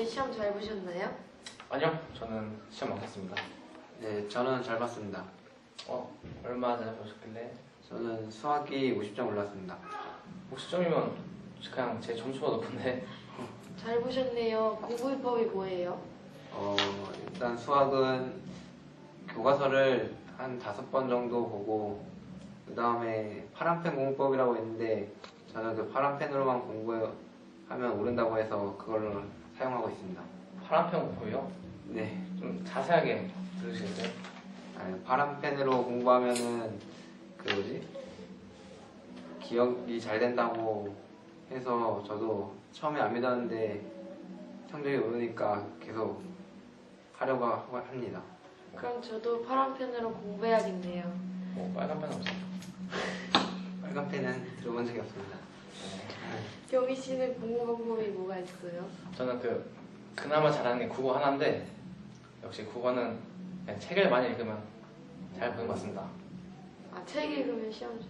다들 시험 잘 보셨나요? 아니요, 저는 시험 망쳤습니다. 네, 저는 잘 봤습니다. 어, 얼마 전에 보셨길래? 저는 수학이 50점 올랐습니다. 50점이면 그냥 제 점수가 높은데 잘 보셨네요. 공부비법이 뭐예요? 어, 일단 수학은 교과서를 한 다섯 번 정도 보고 그 다음에 파란펜 공부법이라고 있는데 저는 그 파란펜으로만 공부하면 오른다고 해서 그걸로 사용하고 있습니다. 파란펜 공부요? 네, 좀 자세하게 들으시겠어요? 아니, 파란펜으로 공부하면은 그 뭐지 기억이 잘 된다고 해서 저도 처음에 안 믿었는데 성적이 오르니까 계속 하려고 하- 합니다. 그럼 저도 파란 펜으로 공부해야겠네요. 뭐 빨간 펜 없어요? 빨간 펜은 들어본 적이 없습니다. 경희 씨는 공부 방법이 뭐가 있어요? 저는 그 그나마 잘하는 게 국어 하나인데 역시 국어는 그냥 책을 많이 읽으면 잘 보는 것 같습니다. 아, 책 읽으면 시험 잘.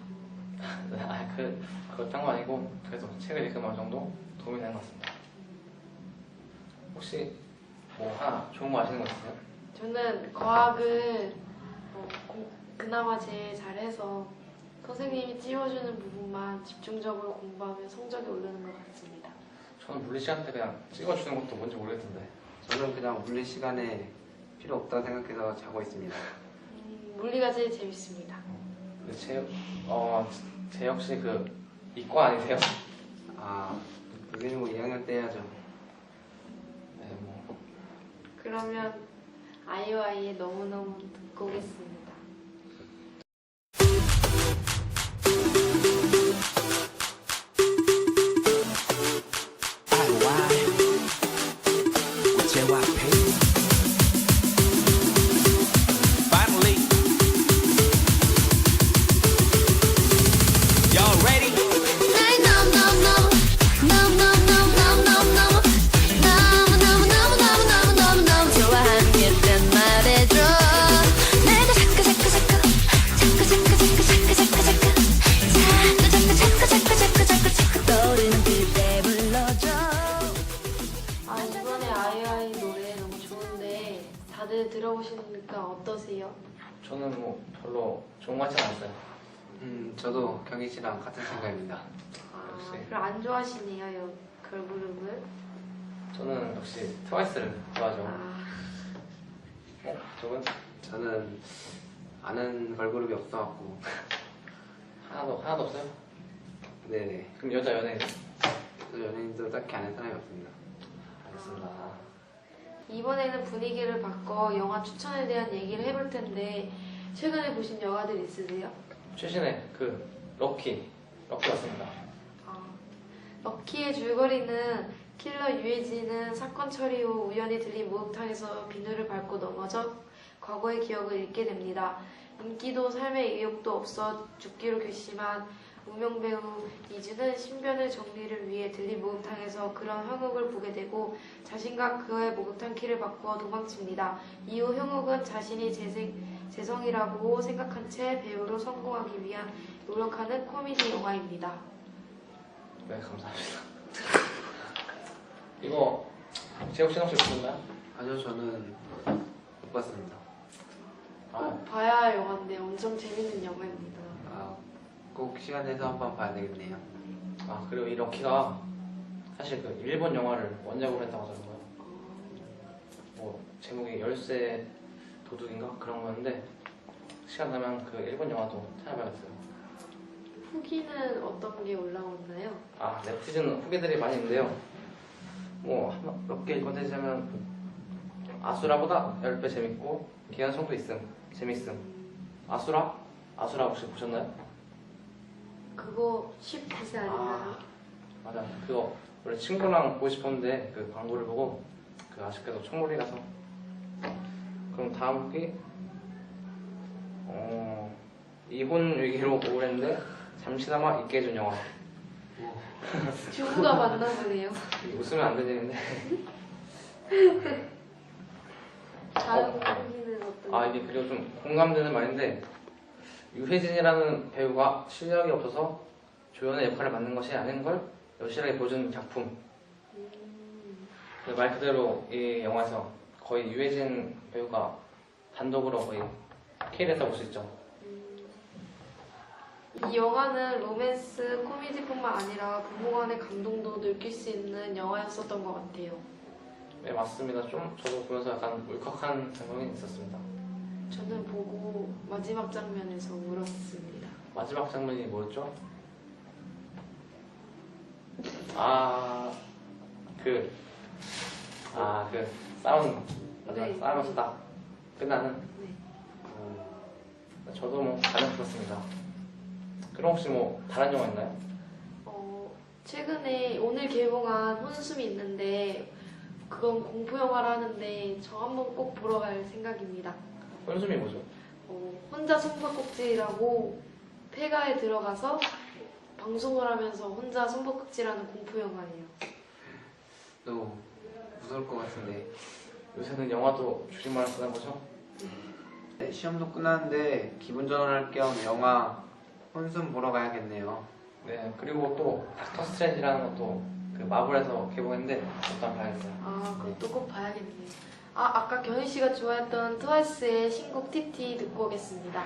아, 그 그거 딴거 아니고 그래도 책을 읽으면 어느 정도 도움이 되는 것 같습니다. 혹시 뭐 하나 좋은 거 아시는 거 있으세요? 저는 과학을 어, 공- 그나마 제일 잘해서 선생님이 찝어주는 부분만 집중적으로 공부하면 성적이 오르는 것 같습니다. 저는 물리 시간 때 그냥 찍어주는 것도 뭔지 모르겠던데 저는 그냥 물리 시간에 필요 없다고 생각해서 자고 있습니다. 음, 물리가 제일 재밌습니다. 근데 제, 어, 제 역시 그 이과 아니세요? 아, 여기는 뭐 2학년 때 해야죠. 네, 뭐 그러면 아이오아이의 너무너무 듣고 오겠습니다. 아이오아이 노래 너무 좋은데 다들 들어보시니까 어떠세요? 저는 뭐 별로 좋은 것 같지 않았어요. 음, 저도 경희 씨랑 같은 생각입니다. 아, 역시. 별로 안 좋아하시네요, 요 걸그룹을. 저는 역시 트와이스를 좋아하죠. 아, 어, 저분 저는 아는 걸그룹이 없어갖고, 하나도 하나도 없어요? 네네. 그럼 여자 연예인? 저 연예인도 딱히 아는 사람이 없습니다. 알겠습니다. 이번에는 분위기를 바꿔 영화 추천에 대한 얘기를 해볼 텐데 최근에 보신 영화들 있으세요? 최신에 그 럭키 럭키 왔습니다. 아, 럭키의 줄거리는 킬러 유해진은 사건 처리 후 우연히 들린 목욕탕에서 비누를 밟고 넘어져 과거의 기억을 잃게 됩니다. 인기도 삶의 의욕도 없어 죽기로 결심한 무명 배우 이주는 신변의 정리를 위해 들린 목욕탕에서 그런 형욱을 보게 되고 자신과 그의 목욕탕 키를 바꾸어 도망칩니다. 이후 형욱은 자신이 재생, 재성이라고 생각한 채 배우로 성공하기 위한 노력하는 코미디 영화입니다. 네 감사합니다. 이거 제국 씨는 혹시 보셨나요? 아니요, 저는 못 봤습니다. 아, 꼭 봐야 할 영화인데 엄청 재밌는 영화입니다. 아, 꼭 시간 내서 한번 봐야 되겠네요. 아 그리고 이 럭키가 사실 그 일본 영화를 원작으로 했다고 하더라고요. 뭐 제목이 열쇠 도둑인가 그런 거였는데 시간 나면 그 일본 영화도 찾아봐야겠어요. 후기는 어떤 게 올라왔나요? 아 네티즌 후기들이 많이 있는데요. 뭐몇개 컨텐츠하면 아수라보다 10배 재밌고 기관성도 있음 재밌음 아수라? 아수라 혹시 보셨나요? 그거 19세 아닌가요? 맞아. 그거 원래 친구랑 보고 싶었는데 그 광고를 보고 그 아쉽게도 총몰이라서. 그럼 다음 후기 어 이혼 위기로 우울했는데 잠시나마 잊게 해준 영화. 주부가 맞나 보네요. 웃으면 안 되는데. 다음 후기는 어떤 아 이게 그리고 좀 공감되는 말인데 유해진이라는 배우가 실력이 없어서 조연의 역할을 맡는 것이 아닌 걸 여실하게 보여주는 작품 음, 그말 그대로 이 영화에서 거의 유해진 배우가 단독으로 거의 캐리했다고 볼 수 있죠. 이 영화는 로맨스 코미디뿐만 아니라 부모간의 감동도 느낄 수 있는 영화였었던 것 같아요. 네 맞습니다. 좀 저도 보면서 약간 울컥한 장면이 있었습니다. 저는 보고 마지막 장면에서 울었습니다. 마지막 장면이 뭐였죠? 아, 그, 아, 그, 싸우는, 거. 맞아, 네. 싸우면서 딱 끝나는. 네. 음, 저도 뭐, 반응 들었습니다. 그럼 혹시 뭐, 다른 영화 있나요? 어, 최근에 오늘 개봉한 혼숨이 있는데 그건 공포 영화라는데 저 한번 꼭 보러 갈 생각입니다. 혼숨이 뭐죠? 어, 혼자 숨바꼭질하고 폐가에 들어가서 방송을 하면서 혼자 숨바꼭질하는 공포 영화예요. 또 무서울 것 같은데. 요새는 영화도 줄임말을 쓰는 거죠? 네, 시험도 끝났는데 기분 전환할 겸 영화 혼숨 보러 가야겠네요. 네, 그리고 또, 닥터 스트레인지라는 것도 그 마블에서 개봉했는데, 일단 봐야겠어요. 아, 그것도 꼭 봐야겠네요. 아, 아까 견희 씨가 좋아했던 트와이스의 신곡 TT 듣고 오겠습니다.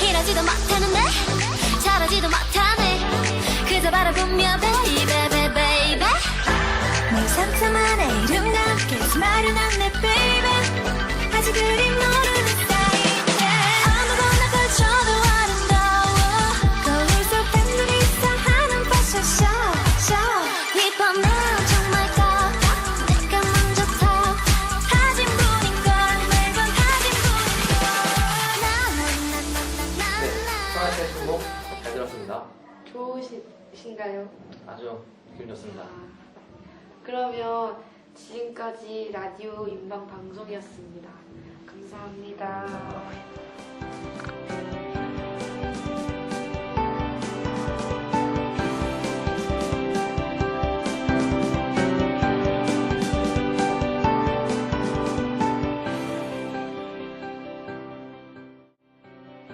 일하지도 못하는데 잘하지도 그 내 상처만의 이름과 함께 마련한 내 베이베 아직 그리 모르는 사이인데 아무거나 걸쳐도 아름다워. 거울 속 팬들이 이상하는 패션쇼 쇼 이번 난 정말 까 내가 먼저 걸 매번 네, 걸나나나나나 신곡 잘 들었습니다. 좋으신가요? 아주 기분 좋습니다. 그러면 지금까지 라디오 인방 방송이었습니다. 감사합니다.